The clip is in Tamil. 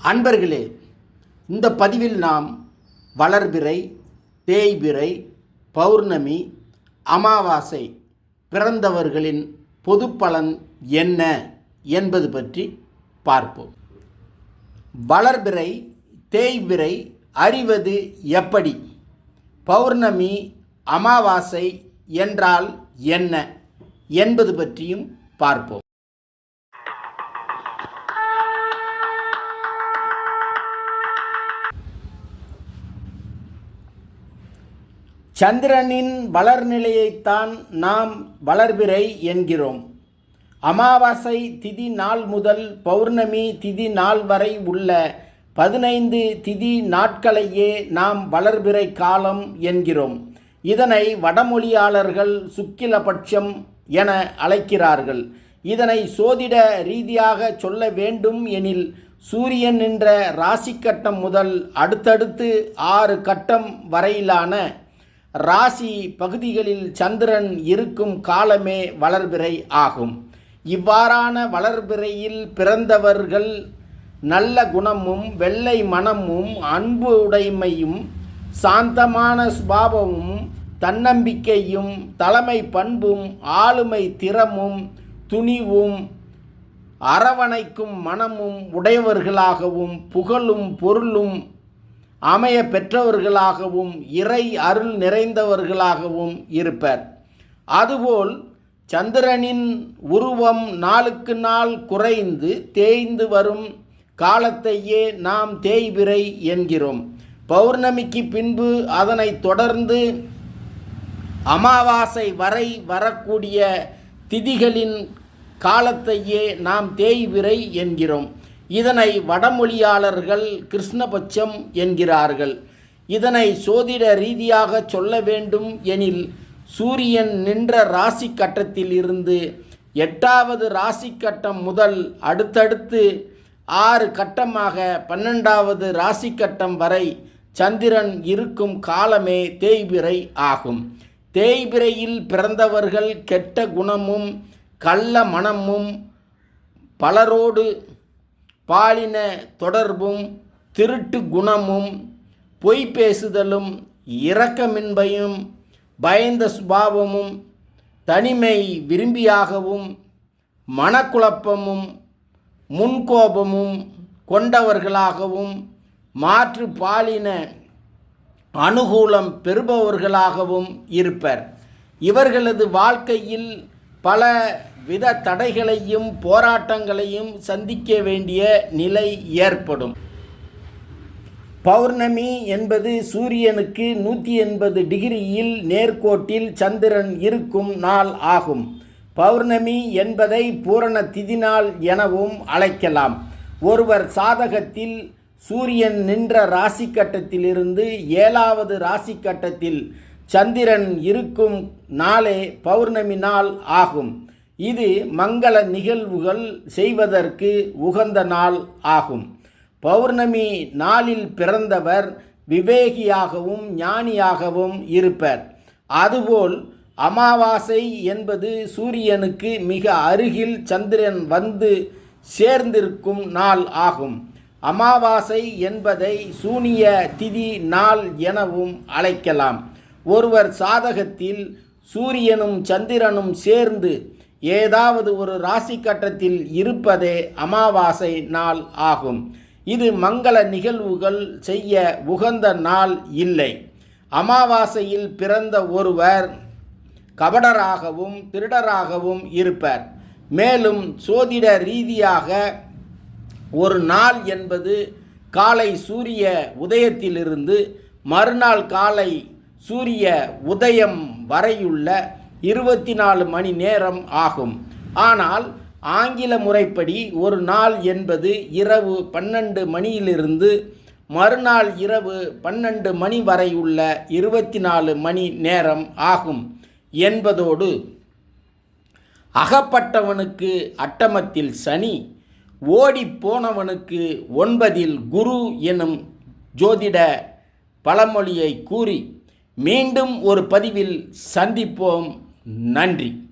அன்பர்களே இந்த பதிவில் நாம் வளர்பிறை தேய்பிறை பௌர்ணமி அமாவாசை பிறந்தவர்களின் பொது பலன் என்ன என்பது பற்றி பார்ப்போம். வளர்பிறை தேய்பிறை அறிவது எப்படி? பௌர்ணமி அமாவாசை என்றால் என்ன என்பது பற்றியும் பார்ப்போம். சந்திரனின் வளர்நிலையைத்தான் நாம் வளர்பிறை என்கிறோம். அமாவாசை திதி நாள் முதல் பௌர்ணமி திதி நாள் வரை உள்ள பதினைந்து திதி நாட்களையே நாம் வளர்பிறை காலம் என்கிறோம். இதனை வடமொழியாளர்கள் சுக்கிலபட்சம் என அழைக்கிறார்கள். இதனை சோதிட ரீதியாக சொல்ல வேண்டும் எனில் சூரியன் என்ற ராசி கட்டம் முதல் அடுத்தடுத்து ஆறு கட்டம் வரையிலான ராசி பகுதிகளில் சந்திரன் இருக்கும் காலமே வளர்பிறை ஆகும். இவ்வாறான வளர்பிறையில் பிறந்தவர்கள் நல்ல குணமும் வெள்ளை மனமும் அன்பு உடைமையும் சாந்தமான சுபாவமும் தன்னம்பிக்கையும் தலைமை பண்பும் ஆளுமை திறமும் துணிவும் அரவணைக்கும் மனமும் உடையவர்களாகவும் புகழும் பொருளும் அமைய பெற்றவர்களாகவும் இறை அருள் நிறைந்தவர்களாகவும் இருப்பர். அதுபோல் சந்திரனின் உருவம் நாளுக்கு நாள் குறைந்து தேய்ந்து வரும் காலத்தையே நாம் தேய்பிறை என்கிறோம். பௌர்ணமிக்கு பின்பு அதனைத் தொடர்ந்து அமாவாசை வரை வரக்கூடிய திதிகளின் காலத்தையே நாம் தேய்விரை என்கிறோம். இதனை வடமொழியாளர்கள் கிருஷ்ணபட்சம் என்கிறார்கள். இதனை சோதிட ரீதியாக சொல்ல வேண்டும் எனில் சூரியன் நின்ற ராசி கட்டத்தில் இருந்து எட்டாவது ராசி கட்டம் முதல் அடுத்தடுத்து ஆறு கட்டமாக பன்னெண்டாவது ராசி கட்டம் வரை சந்திரன் இருக்கும் காலமே தேய்பிறை ஆகும். தேய்பிறையில் பிறந்தவர்கள் கெட்ட குணமும் கள்ள மனமும் பலரோடு பாலின தொடர்பும் திருட்டு குணமும் பொய் பேசுதலும் இரக்கமின்மையும் பயந்த சுபாவமும் தனிமை விரும்பியாகவும் மனக்குழப்பமும் முன்கோபமும் கொண்டவர்களாகவும் மாற்று பாலின அனுகூலம் பெறுபவர்களாகவும் இருப்பர். இவர்களது வாழ்க்கையில் பல வித தடைகளையும் போராட்டங்களையும் சந்திக்க வேண்டிய நிலை ஏற்படும். பௌர்ணமி என்பது சூரியனுக்கு நூற்றி எண்பது டிகிரியில் நேர்கோட்டில் சந்திரன் இருக்கும் நாள் ஆகும். பௌர்ணமி என்பதை பூரண திதி நாள் எனவும் அழைக்கலாம். ஒருவர் சாதகத்தில் சூரியன் நின்ற ராசி கட்டத்திலிருந்து ஏழாவது ராசி கட்டத்தில் சந்திரன் இருக்கும் நாளே பௌர்ணமி நாள் ஆகும். இது மங்கள நிகழ்வுகள் செய்வதற்கு உகந்த நாள் ஆகும். பௌர்ணமி நாளில் பிறந்தவர் விவேகியாகவும் ஞானியாகவும் இருப்பர். அதுபோல் அமாவாசை என்பது சூரியனுக்கு மிக அருகில் சந்திரன் வந்து சேர்ந்திருக்கும் நாள் ஆகும். அமாவாசை என்பதை சூனிய திதி நாள் எனவும் அழைக்கலாம். ஒருவர் சாதகத்தில் சூரியனும் சந்திரனும் சேர்ந்து ஏதாவது ஒரு ராசி கட்டத்தில் இருப்பதே அமாவாசை நாள் ஆகும். இது மங்கள நிகழ்வுகள் செய்ய உகந்த நாள் இல்லை. அமாவாசையில் பிறந்த ஒருவர் கபடராகவும் திருடராகவும் இருப்பர். மேலும் சோதிட ரீதியாக ஒரு நாள் என்பது காலை சூரிய உதயத்திலிருந்து மறுநாள் காலை சூரிய உதயம் வரையுள்ள இருபத்தி நாலு மணி நேரம் ஆகும். ஆனால் ஆங்கில முறைப்படி ஒரு நாள் என்பது இரவு பன்னெண்டு மணியிலிருந்து மறுநாள் இரவு பன்னெண்டு மணி வரை உள்ள இருபத்தி நாலு மணி நேரம் ஆகும் என்பதோடு அகப்பட்டவனுக்கு அட்டமத்தில் சனி ஓடிப்போனவனுக்கு ஒன்பதில் குரு எனும் ஜோதிட பழமொழியை கூறி மீண்டும் ஒரு பதிவில் சந்திப்போம். நன்றி.